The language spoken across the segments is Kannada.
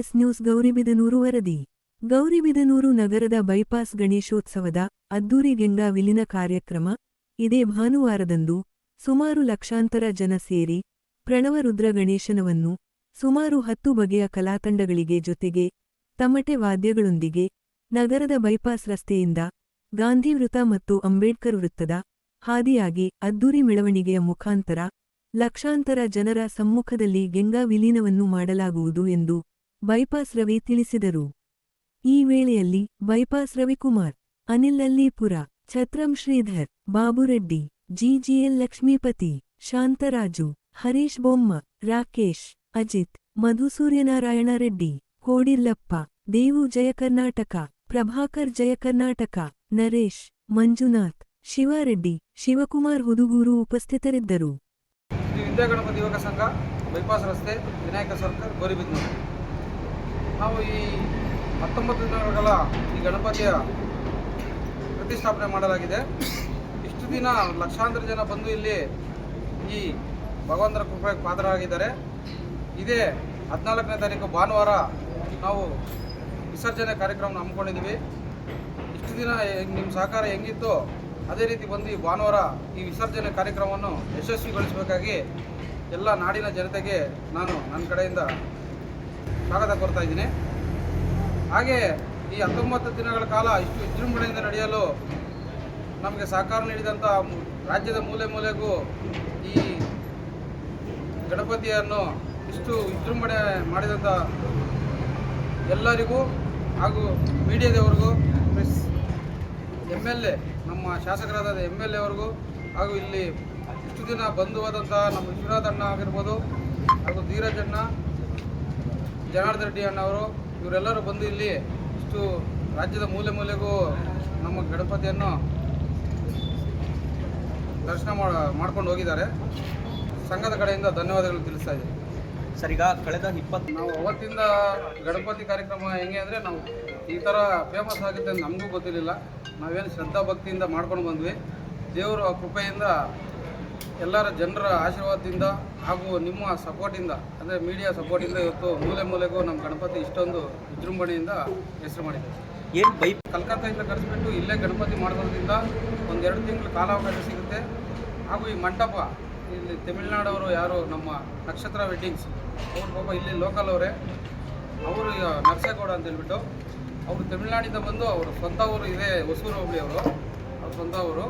ಜಿಎಸ್ ನ್ಯೂಸ್ ಗೌರಿಬಿದನೂರು ವರದಿ. ಗೌರಿಬಿದನೂರು ನಗರದ ಬೈಪಾಸ್ ಗಣೇಶೋತ್ಸವದ ಅದ್ದೂರಿ ಗೆಂಗಾ ವಿಲೀನ ಕಾರ್ಯಕ್ರಮ. ಇದೇ ಭಾನುವಾರದಂದು ಸುಮಾರು ಲಕ್ಷಾಂತರ ಜನ ಸೇರಿ ಪ್ರಣವರುದ್ರ ಗಣೇಶನವನ್ನು ಸುಮಾರು ಹತ್ತು ಬಗೆಯ ಕಲಾತಂಡಗಳಿಗೆ ಜೊತೆಗೆ ತಮಟೆ ವಾದ್ಯಗಳೊಂದಿಗೆ ನಗರದ ಬೈಪಾಸ್ ರಸ್ತೆಯಿಂದ ಗಾಂಧಿ ವೃತ್ತ ಮತ್ತು ಅಂಬೇಡ್ಕರ್ ವೃತ್ತದ ಹಾದಿಯಾಗಿ ಅದ್ದೂರಿ ಮೆಳವಣಿಗೆಯ ಮುಖಾಂತರ ಲಕ್ಷಾಂತರ ಜನರ ಸಮ್ಮುಖದಲ್ಲಿ ಗೆಂಗಾ ವಿಲೀನವನ್ನು ಮಾಡಲಾಗುವುದು ಎಂದು ಬೈಪಾಸ್ ರವಿ ತಿಳಿಸಿದರು. ಈ ವೇಳೆಯಲ್ಲಿ ಬೈಪಾಸ್ ರವಿಕುಮಾರ್, ಅನಿಲ್ ಅಲ್ಲೀಪುರ ಛತ್ರಂ ಶ್ರೀಧರ್, ಬಾಬುರೆಡ್ಡಿ, ಜಿಜಿಎಲ್ ಲಕ್ಷ್ಮೀಪತಿ, ಶಾಂತರಾಜು, ಹರೀಶ್ ಬೊಮ್ಮ, ರಾಕೇಶ್, ಅಜಿತ್, ಮಧುಸೂರ್ಯನಾರಾಯಣ ರೆಡ್ಡಿ ಕೋಡಿಲ್ಲಪ್ಪ ದೇವು ಜಯ ಕರ್ನಾಟಕ ಪ್ರಭಾಕರ್ ಜಯ ಕರ್ನಾಟಕ ನರೇಶ್, ಮಂಜುನಾಥ್, ಶಿವಾರೆಡ್ಡಿ, ಶಿವಕುಮಾರ್ ಹುದುಗೂರು ಉಪಸ್ಥಿತರಿದ್ದರು. ಶ್ರೀ ವಿದ್ಯಾ ಗಣಪತಿ ಯುವಕ ಸಂಘ, ಬೈಪಾಸ್ ರಸ್ತೆ, ವಿನಾಯಕ ಸರ್ಕಲ್, ಗೋರಿಬಿದ್ನೂರು. ನಾವು ಈ ಹತ್ತೊಂಬತ್ತು ದಿನಗಳ ಈ ಗಣಪತಿಯ ಪ್ರತಿಷ್ಠಾಪನೆ ಮಾಡಲಾಗಿದೆ. ಇಷ್ಟು ದಿನ ಲಕ್ಷಾಂತರ ಜನ ಬಂದು ಇಲ್ಲಿ ಈ ಭಗವಂತರ ಕೃಪೆಗೆ ಪಾತ್ರರಾಗಿದ್ದಾರೆ. ಇದೇ ಹದಿನಾಲ್ಕನೇ ತಾರೀಕು ಭಾನುವಾರ ನಾವು ವಿಸರ್ಜನೆ ಕಾರ್ಯಕ್ರಮ ಹಮ್ಮಿಕೊಂಡಿದ್ದೀವಿ. ಇಷ್ಟು ದಿನ ನಿಮ್ಮ ಸಹಕಾರ ಹೆಂಗಿತ್ತು ಅದೇ ರೀತಿ ಬಂದು ಈ ಭಾನುವಾರ ಈ ವಿಸರ್ಜನೆ ಕಾರ್ಯಕ್ರಮವನ್ನು ಯಶಸ್ವಿಗೊಳಿಸಬೇಕಾಗಿ ಎಲ್ಲ ನಾಡಿನ ಜನತೆಗೆ ನಾನು ನನ್ನ ಕಡೆಯಿಂದ ಸ್ವಾಗತ ಕೋರ್ತಾ ಇದ್ದೀನಿ. ಹಾಗೆ ಈ ಹತ್ತೊಂಬತ್ತು ದಿನಗಳ ಕಾಲ ಇಷ್ಟು ವಿಜೃಂಭಣೆಯಿಂದ ನಡೆಯಲು ನಮಗೆ ಸಹಕಾರ ನೀಡಿದಂಥ ರಾಜ್ಯದ ಮೂಲೆ ಮೂಲೆಗೂ ಈ ಗಣಪತಿಯನ್ನು ಇಷ್ಟು ವಿಜೃಂಭಣೆ ಮಾಡಿದಂಥ ಎಲ್ಲರಿಗೂ ಹಾಗೂ ಮೀಡಿಯಾದವರಿಗೂ ಪ್ಲಸ್ ಎಂ ಎಲ್ ಎ, ನಮ್ಮ ಶಾಸಕರಾದ ಎಂ ಎಲ್ ಎವರೆಗೂ ಹಾಗೂ ಇಲ್ಲಿ ಇಷ್ಟು ದಿನ ಬಂದು ಹೋದಂಥ ನಮ್ಮ ವಿಶ್ವನಾಥ್ ಅಣ್ಣ ಆಗಿರ್ಬೋದು ಹಾಗೂ ಧೀರಜ್ ಜನಾರ್ದನ್ ರೆಡ್ಡಿ ಅಣ್ಣವರು ಇವರೆಲ್ಲರೂ ಬಂದು ಇಲ್ಲಿ ಇಷ್ಟು ರಾಜ್ಯದ ಮೂಲೆ ಮೂಲೆಗೂ ನಮ್ಮ ಗಣಪತಿಯನ್ನು ದರ್ಶನ ಮಾಡ ಮಾಡ್ಕೊಂಡು ಹೋಗಿದ್ದಾರೆ. ಸಂಘದ ಕಡೆಯಿಂದ ಧನ್ಯವಾದಗಳು ತಿಳಿಸ್ತಾ ಇದ್ದೀವಿ ಸರ್ ಈಗ ಕಳೆದ ಇಪ್ಪತ್ತು ನಾವು ಅವತ್ತಿಂದ ಗಣಪತಿ ಕಾರ್ಯಕ್ರಮ ಹೆಂಗೆ ಅಂದರೆ ನಾವು ಈ ಥರ ಫೇಮಸ್ ಆಗುತ್ತೆ ಅಂತ ನಮಗೂ ಗೊತ್ತಿರಲಿಲ್ಲ. ನಾವೇನು ಶ್ರದ್ಧಾ ಭಕ್ತಿಯಿಂದ ಮಾಡ್ಕೊಂಡು ಬಂದ್ವಿ. ದೇವರ ಕೃಪೆಯಿಂದ ಎಲ್ಲರ ಜನರ ಆಶೀರ್ವಾದದಿಂದ ಹಾಗೂ ನಿಮ್ಮ ಸಪೋರ್ಟಿಂದ ಅಂದರೆ ಮೀಡಿಯಾ ಸಪೋರ್ಟಿಂದ ಇವತ್ತು ಮೂಲೆ ಮೂಲೆಗೂ ನಮ್ಮ ಗಣಪತಿ ಇಷ್ಟೊಂದು ವಿಜೃಂಭಣೆಯಿಂದ ಹೆಸರು ಮಾಡಿದೆ ಏನು ಬೈ ಕಲ್ಕತ್ತಾದಿಂದ ಕರೆಸ್ಬಿಟ್ಟು ಇಲ್ಲೇ ಗಣಪತಿ ಮಾಡೋದ್ರಿಂದ ಒಂದೆರಡು ತಿಂಗಳು ಕಾಲಾವಕಾಶ ಸಿಗುತ್ತೆ. ಹಾಗೂ ಈ ಮಂಟಪ ಇಲ್ಲಿ ತಮಿಳ್ನಾಡವರು ಯಾರು ನಮ್ಮ ನಕ್ಷತ್ರ ವೆಡ್ಡಿಂಗ್ಸ್ ಅವ್ರ ಪಾಪ ಇಲ್ಲಿ ಲೋಕಲ್ ಅವರೇ. ಅವರು ಈಗ ನರಸೇಗೌಡ ಅಂತ ಹೇಳ್ಬಿಟ್ಟು ಅವರು ತಮಿಳ್ನಾಡಿಂದ ಬಂದು ಅವರು ಸ್ವಂತ ಊರು ಇದೆ ಹೊಸೂರು ಹೋಬಳಿ ಅವರು ಅವ್ರ ಸ್ವಂತ ಊರು.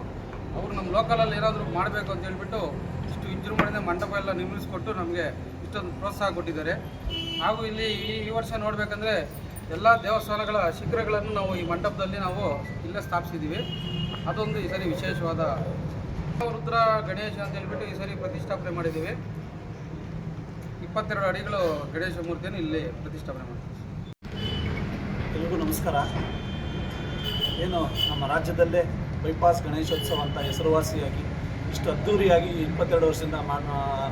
ಅವರು ನಮ್ಮ ಲೋಕಲಲ್ಲಿ ಏನಾದರೂ ಮಾಡಬೇಕು ಅಂತ ಹೇಳ್ಬಿಟ್ಟು ಇಷ್ಟು ವಿಜೃಂಭಣೆ ಮಂಟಪ ಎಲ್ಲ ನಿರ್ಮಿಸಿಕೊಟ್ಟು ನಮಗೆ ಇಷ್ಟೊಂದು ಪ್ರೋತ್ಸಾಹ ಕೊಟ್ಟಿದ್ದಾರೆ. ಹಾಗೂ ಇಲ್ಲಿ ಈ ವರ್ಷ ನೋಡಬೇಕಂದ್ರೆ ಎಲ್ಲ ದೇವಸ್ಥಾನಗಳ ಶಿಖರಗಳನ್ನು ನಾವು ಈ ಮಂಟಪದಲ್ಲಿ ನಾವು ಇಲ್ಲೇ ಸ್ಥಾಪಿಸಿದ್ದೀವಿ ಅದೊಂದು ಈ ಸರಿ ವಿಶೇಷವಾದ ರುದ್ರ ಗಣೇಶ ಅಂತ ಹೇಳ್ಬಿಟ್ಟು ಈ ಸರಿ ಪ್ರತಿಷ್ಠಾಪನೆ ಮಾಡಿದ್ದೀವಿ ಇಪ್ಪತ್ತೆರಡು ಅಡಿಗಳು ಗಣೇಶ ಮೂರ್ತಿಯನ್ನು ಇಲ್ಲಿ ಪ್ರತಿಷ್ಠಾಪನೆ ಮಾಡಿದ್ದೀವಿ ಎಲ್ರಿಗೂ ನಮಸ್ಕಾರ. ಏನು ನಮ್ಮ ರಾಜ್ಯದಲ್ಲೇ ಬೈಪಾಸ್ ಗಣೇಶೋತ್ಸವ ಅಂತ ಹೆಸರುವಾಸಿಯಾಗಿ ಇಷ್ಟು ಅದ್ದೂರಿಯಾಗಿ ಇಪ್ಪತ್ತೆರಡು ವರ್ಷದಿಂದ ಮಾ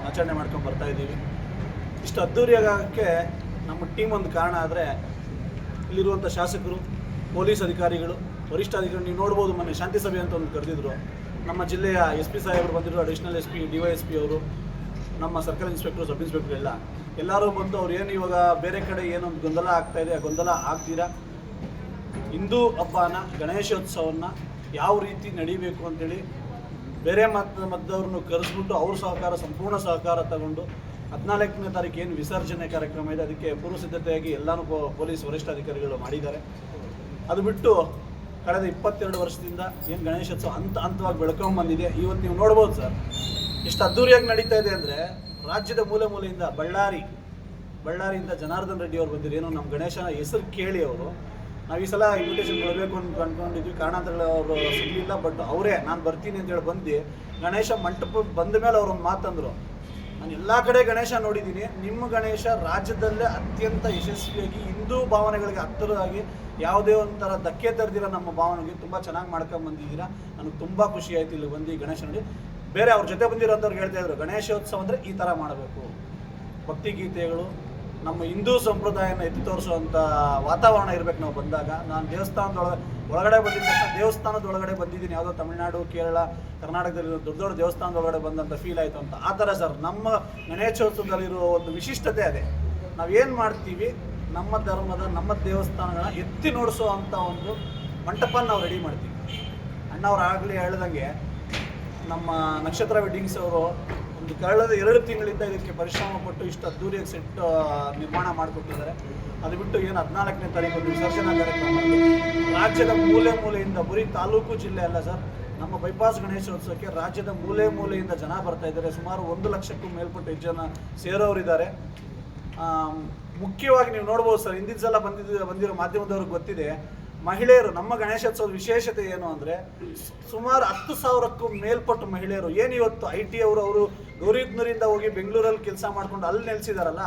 ಆಚರಣೆ ಮಾಡ್ಕೊಂಡು ಬರ್ತಾ ಇದ್ದೀವಿ. ಇಷ್ಟು ಅದ್ಧೂರಿಯಾಗಕ್ಕೆ ನಮ್ಮ ಟೀಮ್ ಒಂದು ಕಾರಣ ಆದರೆ ಇಲ್ಲಿರುವಂಥ ಶಾಸಕರು, ಪೊಲೀಸ್ ಅಧಿಕಾರಿಗಳು ವರಿಷ್ಠ ಅಧಿಕಾರಿ ನೀವು ನೋಡ್ಬೋದು ಮೊನ್ನೆ ಶಾಂತಿ ಸಭೆ ಅಂತ ಒಂದು ಕರೆದಿದ್ರು. ನಮ್ಮ ಜಿಲ್ಲೆಯ ಎಸ್ ಪಿ ಸಾಹೇಬರು ಬಂದಿರೋ additional S P, D Y S P ಅವರು, ನಮ್ಮ ಸರ್ಕಲ್ ಇನ್ಸ್ಪೆಕ್ಟರ್ ಸಬ್ ಇನ್ಸ್ಪೆಕ್ಟರ್ ಎಲ್ಲ. ಎಲ್ಲರೂ ಬಂದು ಅವ್ರು ಏನು ಇವಾಗ ಬೇರೆ ಕಡೆ ಏನೊಂದು ಗೊಂದಲ ಆಗ್ತಾ ಆ ಗೊಂದಲ ಆಗ್ತೀರಾ? ಹಿಂದೂ ಹಬ್ಬನ ಗಣೇಶೋತ್ಸವನ್ನ ಯಾವ ರೀತಿ ನಡೀಬೇಕು ಅಂತೇಳಿ ಬೇರೆ ಮತ ಮತದವ್ರನ್ನು ಕರೆಸ್ಬಿಟ್ಟು ಅವ್ರ ಸಹಕಾರ, ಸಂಪೂರ್ಣ ಸಹಕಾರ ತಗೊಂಡು ಹದಿನಾಲ್ಕನೇ ತಾರೀಕು ಏನು ವಿಸರ್ಜನೆ ಕಾರ್ಯಕ್ರಮ ಇದೆ, ಅದಕ್ಕೆ ಪೂರ್ವ ಸಿದ್ಧತೆಯಾಗಿ ಎಲ್ಲನೂ ಪೊಲೀಸ್ ಪೊಲೀಸ್ ವರಿಷ್ಠಾಧಿಕಾರಿಗಳು ಮಾಡಿದ್ದಾರೆ. ಅದು ಬಿಟ್ಟು ಕಳೆದ ಇಪ್ಪತ್ತೆರಡು ವರ್ಷದಿಂದ ಏನು ಗಣೇಶೋತ್ಸವ ಹಂತ ಹಂತವಾಗಿ ಬೆಳ್ಕೊಂಬಂದಿದೆ ಇವತ್ತು ನೀವು ನೋಡ್ಬೋದು ಸರ್. ಎಷ್ಟು ಅದ್ದೂರಿಯಾಗಿ ನಡೀತಾ ಇದೆ ಅಂದರೆ ರಾಜ್ಯದ ಮೂಲೆ ಮೂಲೆಯಿಂದ ಬಳ್ಳಾರಿ, ಬಳ್ಳಾರಿಯಿಂದ ಜನಾರ್ದನ್ ರೆಡ್ಡಿ ಅವರು ಬಂದಿದ್ರು. ಏನೋ ನಮ್ಮ ಗಣೇಶನ ಹೆಸರು ಕೇಳಿ ಅವರು. ನಾವು ಈ ಸಲ ಇನ್ವಿಟೇಷನ್ ಕೊಡಬೇಕು ಅಂತ ಅಂದ್ಕೊಂಡಿದ್ವಿ ಕಾರಣಾಂತರಗಳು ಅವರು ಸಿಗಲಿಲ್ಲ ಬಟ್ ಅವರೇ, ನಾನು ಬರ್ತೀನಿ ಅಂತ ಹೇಳಿ ಬಂದು ಗಣೇಶ ಮಂಟಪ ಬಂದ ಮೇಲೆ ಅವ್ರು ಒಂದು ಮಾತಂದರು. ನಾನು ಎಲ್ಲ ಕಡೆ ಗಣೇಶ ನೋಡಿದ್ದೀನಿ ನಿಮ್ಮ ಗಣೇಶ ರಾಜ್ಯದಲ್ಲೇ ಅತ್ಯಂತ ಯಶಸ್ವಿಯಾಗಿ ಹಿಂದೂ ಭಾವನೆಗಳಿಗೆ ಹತ್ತಿರವಾಗಿ ಯಾವುದೇ ಒಂಥರ ಧಕ್ಕೆ ತರದಿರ ನಮ್ಮ ಭಾವನೆಗೆ ತುಂಬ ಚೆನ್ನಾಗಿ ಮಾಡ್ಕೊಂಡು ಬಂದಿದ್ದೀರಾ. ನನಗೆ ತುಂಬ ಖುಷಿ ಆಯ್ತು ಇಲ್ಲಿ ಬಂದು ಗಣೇಶ ನೋಡಿ. ಬೇರೆ ಅವ್ರ ಜೊತೆ ಬಂದಿರೋಂಥವ್ರು ಹೇಳ್ತಾ ಇದ್ರು, ಗಣೇಶೋತ್ಸವ ಅಂದರೆ ಈ ಥರ ಮಾಡಬೇಕು. ಭಕ್ತಿ ಗೀತೆಗಳು ನಮ್ಮ ಹಿಂದೂ ಸಂಪ್ರದಾಯನ ಎತ್ತಿ ತೋರಿಸುವಂಥ ವಾತಾವರಣ ಇರ್ಬೇಕು ನಾವು ಬಂದಾಗ. ನಾನು ದೇವಸ್ಥಾನದೊಳಗೆ, ಒಳಗಡೆ ಬಂದಿದ್ದ ತಕ್ಷಣ ದೇವಸ್ಥಾನದ ಒಳಗಡೆ ಬಂದಿದ್ದೀನಿ. ಯಾವುದೋ ತಮಿಳುನಾಡು, ಕೇರಳ, ಕರ್ನಾಟಕದಲ್ಲಿ ದೊಡ್ಡ ದೊಡ್ಡ ದೇವಸ್ಥಾನದ ಒಳಗಡೆ ಬಂದಂಥ ಫೀಲ್ ಆಯಿತು ಅಂತ. ಆ ಥರ ಸರ್, ನಮ್ಮ ಗಣೇಶೋತ್ಸವದಲ್ಲಿರೋ ಒಂದು ವಿಶಿಷ್ಟತೆ ಅದೇ. ನಾವೇನು ಮಾಡ್ತೀವಿ? ನಮ್ಮ ಧರ್ಮದ, ನಮ್ಮ ದೇವಸ್ಥಾನಗಳನ್ನ ಎತ್ತಿ ನೋಡಿಸುವಂಥ ಒಂದು ಮಂಟಪ ನಾವು ರೆಡಿ ಮಾಡ್ತೀವಿ. ಅಣ್ಣವ್ರು ಆಗಲಿ ಹೇಳ್ದಂಗೆ ನಮ್ಮ ನಕ್ಷತ್ರ ವೆಡ್ಡಿಂಗ್ಸ್ ಅವರು ಒಂದು ಕಳೆದ ಎರಡು ತಿಂಗಳಿಂದ ಇದಕ್ಕೆ ಪರಿಶ್ರಮ ಪಟ್ಟು ಇಷ್ಟು ಅದ್ದೂರಿಯಾಗಿ ಸೆಟ್ ನಿರ್ಮಾಣ ಮಾಡಿಕೊಟ್ಟಿದ್ದಾರೆ. ಅದು ಬಿಟ್ಟು ಏನು ಹದಿನಾಲ್ಕನೇ ತಾರೀಕು ವಿಸರ್ಜನಾ ಕಾರ್ಯಕ್ರಮ ರಾಜ್ಯದ ಮೂಲೆ ಮೂಲೆಯಿಂದ ಬರೀ ತಾಲೂಕು ಜಿಲ್ಲೆ ಅಲ್ಲ ಸರ್, ನಮ್ಮ ಬೈಪಾಸ್ ಗಣೇಶೋತ್ಸವಕ್ಕೆ ರಾಜ್ಯದ ಮೂಲೆ ಮೂಲೆಯಿಂದ ಜನ ಬರ್ತಾ ಇದ್ದಾರೆ. ಸುಮಾರು ಒಂದು ಲಕ್ಷಕ್ಕೂ ಮೇಲ್ಪಟ್ಟು ಜನ ಸೇರೋರಿದ್ದಾರೆ. ಮುಖ್ಯವಾಗಿ ನೀವು ನೋಡ್ಬೋದು ಸರ್, ಹಿಂದಿನ ಸಲ ಬಂದಿದ್ದ, ಬಂದಿರೋ ಮಾಧ್ಯಮದವ್ರಿಗೆ ಗೊತ್ತಿದೆ ಮಹಿಳೆಯರು, ನಮ್ಮ ಗಣೇಶೋತ್ಸವದ ವಿಶೇಷತೆ ಏನು ಅಂದರೆ, ಸುಮಾರು ಹತ್ತು ಸಾವಿರಕ್ಕೂ ಮೇಲ್ಪಟ್ಟು ಮಹಿಳೆಯರು, ಏನು ಇವತ್ತು ಐ ಟಿ ಅವರು ಅವರು ಗೌರಿಬ್ನೂರಿಂದ ಹೋಗಿ ಬೆಂಗಳೂರಲ್ಲಿ ಕೆಲಸ ಮಾಡ್ಕೊಂಡು ಅಲ್ಲಿ ನೆಲೆಸಿದಾರಲ್ಲ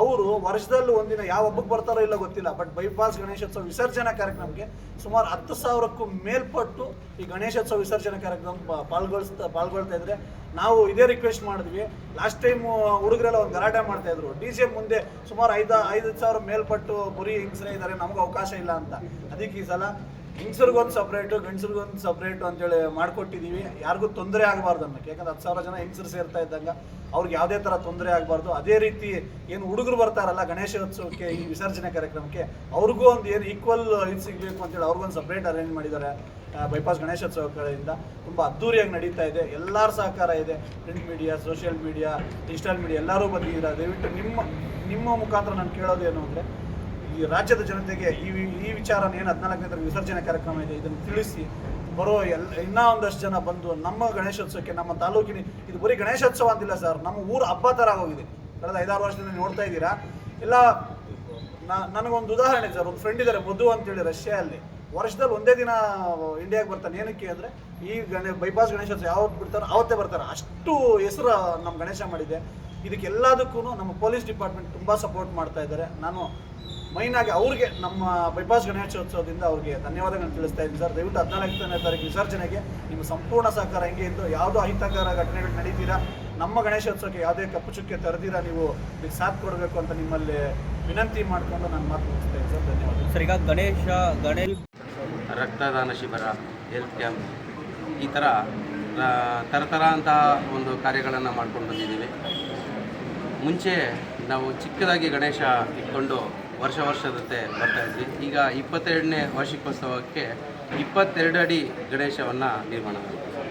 ಅವರು ವರ್ಷದಲ್ಲಿ ಒಂದಿನ ಯಾವ ಹಬ್ಬಕ್ಕೆ ಬರ್ತಾರೋ ಇಲ್ಲ ಗೊತ್ತಿಲ್ಲ ಬಟ್ ಬೈಪಾಸ್ ಗಣೇಶೋತ್ಸವ ವಿಸರ್ಜನಾ ಕಾರ್ಯಕ್ರಮಕ್ಕೆ ಸುಮಾರು ಹತ್ತು ಸಾವಿರಕ್ಕೂ ಮೇಲ್ಪಟ್ಟು ಈ ಗಣೇಶೋತ್ಸವ ವಿಸರ್ಜನಾ ಕಾರ್ಯಕ್ರಮ ಪಾಲ್ಗೊಳಿಸ್ತಾ, ಪಾಲ್ಗೊಳ್ತಾ ಇದ್ರೆ ನಾವು ಇದೇ ರಿಕ್ವೆಸ್ಟ್ ಮಾಡಿದ್ವಿ. ಲಾಸ್ಟ್ ಟೈಮ್ ಹುಡುಗರೆಲ್ಲ ಒಂದು ಗಲಾಟೆ ಮಾಡ್ತಾ ಇದ್ರು. ಡಿ ಜೆ ಮುಂದೆ ಸುಮಾರು ಐದು ಐದು ಸಾವಿರ ಮೇಲ್ಪಟ್ಟು ಬುರಿ ಹಿಂಸೆ ಇದ್ದಾರೆ, ನಮ್ಗೆ ಅವಕಾಶ ಇಲ್ಲ ಅಂತ. ಅದಕ್ಕೆ ಈ ಸಲ ಹೆಂಗಸರಿಗೊಂದು ಸಪ್ರೇಟು ಗಂಡಸರಿಗೊಂದು ಸಪ್ರೇಟು ಅಂತೇಳಿ ಮಾಡಿಕೊಟ್ಟಿದ್ದೀವಿ ಯಾರಿಗೂ ತೊಂದರೆ ಆಗಬಾರ್ದು ಅನ್ನಕ್ಕೆ. ಯಾಕಂದ್ರೆ ಹತ್ತು ಸಾವಿರ ಜನ ಹೆಂಗಸರು ಸೇರ್ತಾ ಇದ್ದಂಗ ಅವ್ರಿಗೆ ಯಾವುದೇ ಥರ ತೊಂದರೆ ಆಗಬಾರ್ದು. ಅದೇ ರೀತಿ ಏನು ಹುಡುಗರು ಬರ್ತಾರಲ್ಲ ಗಣೇಶೋತ್ಸವಕ್ಕೆ ಈ ವಿಸರ್ಜನೆ ಕಾರ್ಯಕ್ರಮಕ್ಕೆ, ಅವ್ರಿಗೂ ಒಂದು ಏನು ಈಕ್ವಲ್ ಇದು ಸಿಗಬೇಕು ಅಂತೇಳಿ ಅವ್ರಿಗೊಂದು ಸಪ್ರೇಟ್ ಅರೇಂಜ್ ಮಾಡಿದ್ದಾರೆ ಬೈಪಾಸ್ ಗಣೇಶೋತ್ಸವ ಕಡೆಯಿಂದ. ತುಂಬ ಅದ್ದೂರಿಯಾಗಿ ನಡೀತಾ ಇದೆ. ಎಲ್ಲರ ಸಹಕಾರ ಇದೆ. Print media social media digital media ಎಲ್ಲರೂ ಬಂದಿದ್ದೀರಾ? ದಯವಿಟ್ಟು ನಿಮ್ಮ ನಿಮ್ಮ ಮುಖಾಂತರ ನಾನು ಕೇಳೋದೇನು ಅಂದರೆ ಈ ರಾಜ್ಯದ ಜನತೆಗೆ ಈ ಈ ವಿಚಾರ ಏನು ಹದಿನಾಲ್ಕನೇ ತಾರೀಕು ವಿಸರ್ಜನೆ ಕಾರ್ಯಕ್ರಮ ಇದೆ, ಇದನ್ನು ತಿಳಿಸಿ ಬರೋ ಎಲ್ಲ, ಇನ್ನೂ ಒಂದಷ್ಟು ಜನ ಬಂದು ನಮ್ಮ ಗಣೇಶೋತ್ಸವಕ್ಕೆ, ನಮ್ಮ ತಾಲೂಕಿನ, ಇದು ಬರೀ ಗಣೇಶೋತ್ಸವ ಅಂತಿಲ್ಲ ಸರ್, ನಮ್ಮ ಊರು ಹಬ್ಬ ಥರ ಹೋಗಿದೆ ಕಳೆದ ಐದಾರು ವರ್ಷದಿಂದ ನೋಡ್ತಾ ಇದ್ದೀರಾ? ಎಲ್ಲ ನನಗೊಂದು ಉದಾಹರಣೆ ಸರ್, ಒಂದು ಫ್ರೆಂಡ್ ಇದ್ದಾರೆ, ಮಧು ಅಂತೇಳಿ ರಷ್ಯಾದಲ್ಲಿ. ವರ್ಷದಲ್ಲಿ ಒಂದೇ ದಿನ ಇಂಡಿಯಾಗೆ ಬರ್ತಾನೆ, ಏನಕ್ಕೆ ಅಂದರೆ ಈ ಗಣೇ ಬೈಪಾಸ್ ಗಣೇಶೋತ್ಸವ ಯಾವತ್ತು ಬಿಡ್ತಾರೋ ಅವತ್ತೇ ಬರ್ತಾರೆ. ಅಷ್ಟು ಹೆಸರು ನಮ್ಮ ಗಣೇಶ ಮಾಡಿದೆ. ಇದಕ್ಕೆಲ್ಲದಕ್ಕೂ ನಮ್ಮ ಪೊಲೀಸ್ ಡಿಪಾರ್ಟ್ಮೆಂಟ್ ತುಂಬ ಸಪೋರ್ಟ್ ಮಾಡ್ತಾ ಇದ್ದಾರೆ. ನಾನು ಮೈನ್ ಆಗಿ ಅವ್ರಿಗೆ ನಮ್ಮ ಬೈಪಾಸ್ ಗಣೇಶೋತ್ಸವದಿಂದ ಅವ್ರಿಗೆ ಧನ್ಯವಾದಗಳನ್ನು ತಿಳಿಸ್ತಾ ಇದ್ದೀನಿ ಸರ್. ದಯವಿಟ್ಟು ಹದಿನಾಲ್ಕನೇ ತಾರೀಕು ವಿಸರ್ಜನೆಗೆ ನಿಮ್ಮ ಸಂಪೂರ್ಣ ಸಹಕಾರ ಹೆಂಗೆ ಇದ್ದು ಯಾವುದೋ ಅಹಿತಕರ ಘಟನೆಗಳು ನಡೀತೀರಾ ನಮ್ಮ ಗಣೇಶೋತ್ಸವಕ್ಕೆ ಯಾವುದೇ ಕಪ್ಪು ಚುಕ್ಕೆ ತರದಿರಾ ನೀವು ಇದಕ್ಕೆ ಸಾಥ್ ಕೊಡಬೇಕು ಅಂತ ನಿಮ್ಮಲ್ಲಿ ವಿನಂತಿ ಮಾಡಿಕೊಂಡು ನಾನು ಮಾತು ಮುಗಿಸ್ತಾ ಇದ್ದೀನಿ ಸರ್. ಧನ್ಯವಾದ ಸರ್ ಈಗ ಗಣೇಶ ಗಣೇಶ್. ರಕ್ತದಾನ ಶಿಬಿರ ಹೆಲ್ತ್ ಕ್ಯಾಂಪ್ ಈ ಥರ ಥರ ಥರ ಅಂತ ಒಂದು ಕಾರ್ಯಗಳನ್ನು ಮಾಡ್ಕೊಂಡು ಬಂದಿದ್ದೀವಿ. ಮುಂಚೆ ನಾವು ಚಿಕ್ಕದಾಗಿ ಗಣೇಶ ಇಟ್ಕೊಂಡು ವರ್ಷ ವರ್ಷದಂತೆ ಬರ್ತಾ ಇದ್ವಿ. ಈಗ ಇಪ್ಪತ್ತೆರಡನೇ ವಾರ್ಷಿಕೋತ್ಸವಕ್ಕೆ ಇಪ್ಪತ್ತೆರಡು ಅಡಿ ಗಣೇಶವನ್ನು ನಿರ್ಮಾಣ ಮಾಡಿದ್ವಿ.